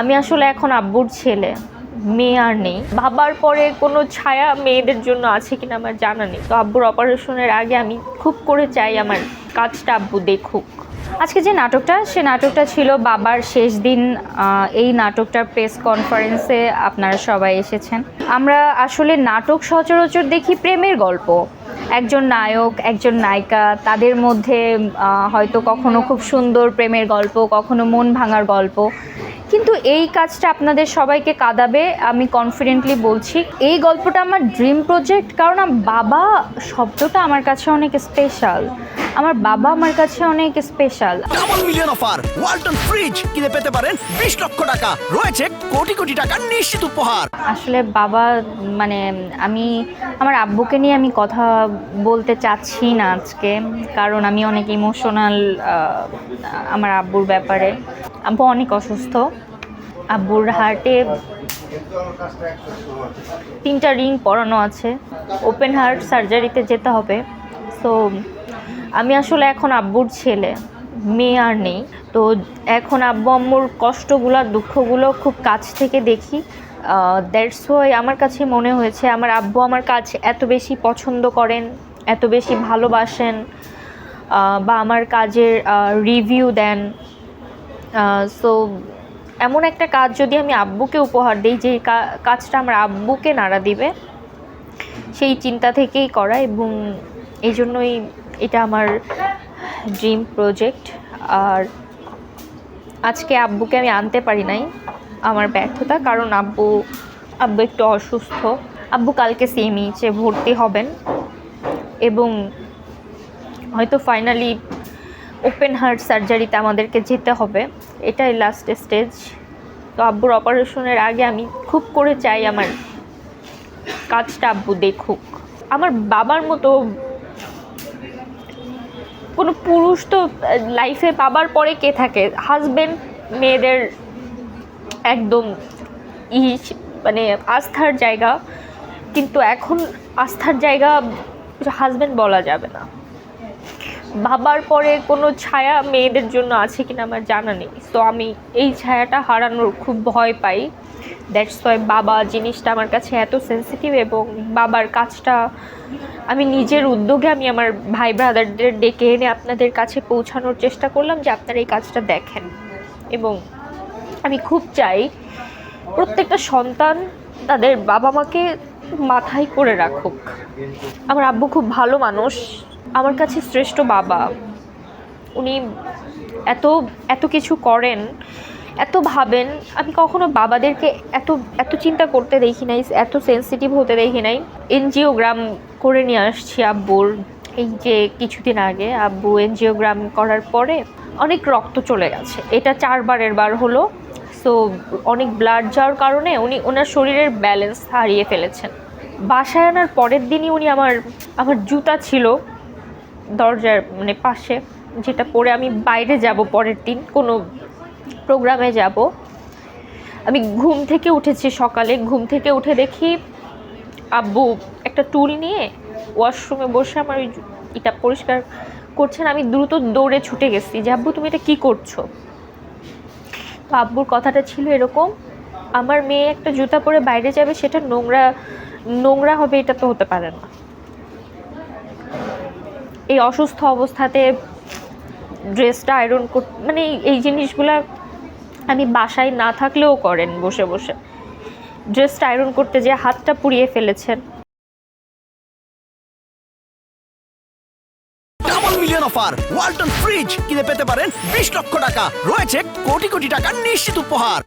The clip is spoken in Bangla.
আমি আসলে এখন আব্বুর ছেলে, মেয়ে আর নেই। ভাবার পরে কোনো ছায়া মেয়েদের জন্য আছে কিনা আমার জানা নেই। তো আব্বুর অপারেশনের আগে আমি খুব করে চাই আমার কাজটা আব্বু দেখুক। আজকে যে নাটকটা, সে নাটকটা ছিল বাবার শেষ দিন এই নাটকটার প্রেস কনফারেন্সে আপনারা সবাই এসেছেন। আমরা আসলে নাটক সচরাচর দেখি প্রেমের গল্প। একজন নায়ক, একজন নায়িকা, তাদের মধ্যে হয়তো কখনো খুব সুন্দর প্রেমের গল্প, কখনো মন ভাঙার গল্প। কিন্তু এই কাজটা আপনাদের সবাইকে কাঁদাবে আমি কনফিডেন্টলি বলছি। এই গল্পটা আমার ড্রিম প্রজেক্ট কারণ আমার বাবা শব্দটা আমার কাছে অনেক স্পেশাল আমার বাবা আমার কাছে অনেক special double million offer Walton fridge কিনে পেতে পারেন বিশ লক্ষ টাকা। রয়েছে কোটি কোটি টাকার নিশ্চিত উপহার। আসলে বাবা মানে আমি আমার আব্বুকে নিয়ে আমি কথা বলতে চাচ্ছি না আজকে কারণ আমি অনেক ইমোশনাল আমার আব্বুর ব্যাপারে। আব্বু অনেক অসুস্থ। আব্বুর হার্টে তিনটা রিং পরানো আছে। ওপেন হার্ট সার্জারিতে যেতে হবে। সো আমি আসলে এখন আব্বুর ছেলে, মেয়ে আর নেই। তো এখন আব্বু আম্মুর কষ্টগুলো, দুঃখগুলো খুব কাছ থেকে দেখি। দ্যাটস ওয়াই আমার কাছে মনে হয়েছে, আমার আব্বু আমার কাজ এত বেশি পছন্দ করেন, এত বেশি ভালোবাসেন বা আমার কাজের রিভিউ দেন। সো এমন একটা কাজ যদি আমি আব্বুকে উপহার দিই, যে কাজটা আমার আব্বুকে নাড়া দিবে, সেই চিন্তা থেকেই করা এবং এই জন্যই এটা আমার ড্রিম প্রজেক্ট আর আজকে আব্বুকে আমি আনতে পারি নাই আমার ব্যর্থতা, কারণ আব্বু আব্বু একটু অসুস্থ। আব্বু কালকে সিএমইচে ভর্তি হবেন এবং হয়তো ফাইনালি ওপেন হার্ট সার্জারিতে আমাদেরকে যেতে হবে। এটাই লাস্ট স্টেজ তো আব্বুর অপারেশনের আগে আমি খুব করে চাই আমার কাজটা আব্বু দেখুক। আমার বাবার মতো কোনো পুরুষ তো লাইফে বাবার পরে কে থাকে? হাজবেন্ড মেয়েদের একদম ইস মানে আস্থার জায়গা। কিন্তু এখন আস্থার জায়গা হাজবেন্ড বলা যাবে না। ভাবার পরে কোনো ছায়া মেয়েদের জন্য আছে কিনা আমার জানা নেই। তো আমি এই ছায়াটা হারানোর খুব ভয় পাই। দ্যাটস ওয়াই বাবা জিনিসটা আমার কাছে এত সেন্সিটিভ এবং বাবার কাজটা আমি নিজের উদ্যোগে আমি আমার ভাই ব্রাদারদের ডেকে এনে আপনাদের কাছে পৌঁছানোর চেষ্টা করলাম যে আপনারা এই কাজটা দেখেন। এবং আমি খুব চাই প্রত্যেকটা সন্তান তাদের বাবা মাকে মাথায় করে রাখুক। আমার আব্বু খুব ভালো মানুষ। আমার কাছে শ্রেষ্ঠ বাবা। উনি এত এত কিছু করেন, এত ভাবেন, আমি কখনো বাবাদেরকে এত এত চিন্তা করতে দেখি নাই, এত সেন্সিটিভ হতে দেখি নাই। এনজিওগ্রাম করে নিয়ে আসছি আব্বুর। এই যে কিছুদিন আগে আব্বু এনজিওগ্রাম করার পরে অনেক রক্ত চলে গেছে। এটা চারবারের বার হলো। সো অনেক ব্লাড যাওয়ার কারণে উনি, ওনার শরীরের ব্যালেন্স হারিয়ে ফেলেছেন। বাসায় আনার পরের দিনই উনি আমার আমার জুতা ছিল। দরজার মানে পাশে যেটা পরে আমি বাইরে যাব পরের দিন, কোনো প্রোগ্রামে যাব। আমি ঘুম থেকে উঠেছি সকালে, ঘুম থেকে উঠে দেখি আব্বু একটা টুল নিয়ে ওয়াশরুমে বসে আমার ওই এটা পরিষ্কার করছেন, আমি দ্রুত দৌড়ে ছুটে গেছি যে, আব্বু, তুমি এটা কী করছ? তো আব্বুর কথাটা ছিল এরকম, আমার মেয়ে একটা জুতা পরে বাইরে যাবে, সেটা নোংরা নোংরা হবে, এটা তো হতে পারে না। এই অসুস্থ অবস্থাতে ড্রেসটা আয়রন কর মানে এই- জিনিসগুলা আমি বাসায় না থাকলেও করেন বসে বসে। ড্রেসটা আয়রন করতে যে হাতটা পুড়িয়ে ফেলেছেন। ওয়ালটন ফ্রিজ কিনে পেতে পারেন বিশ লক্ষ টাকা। রয়েছে কোটি কোটি টাকার নিশ্চিত উপহার।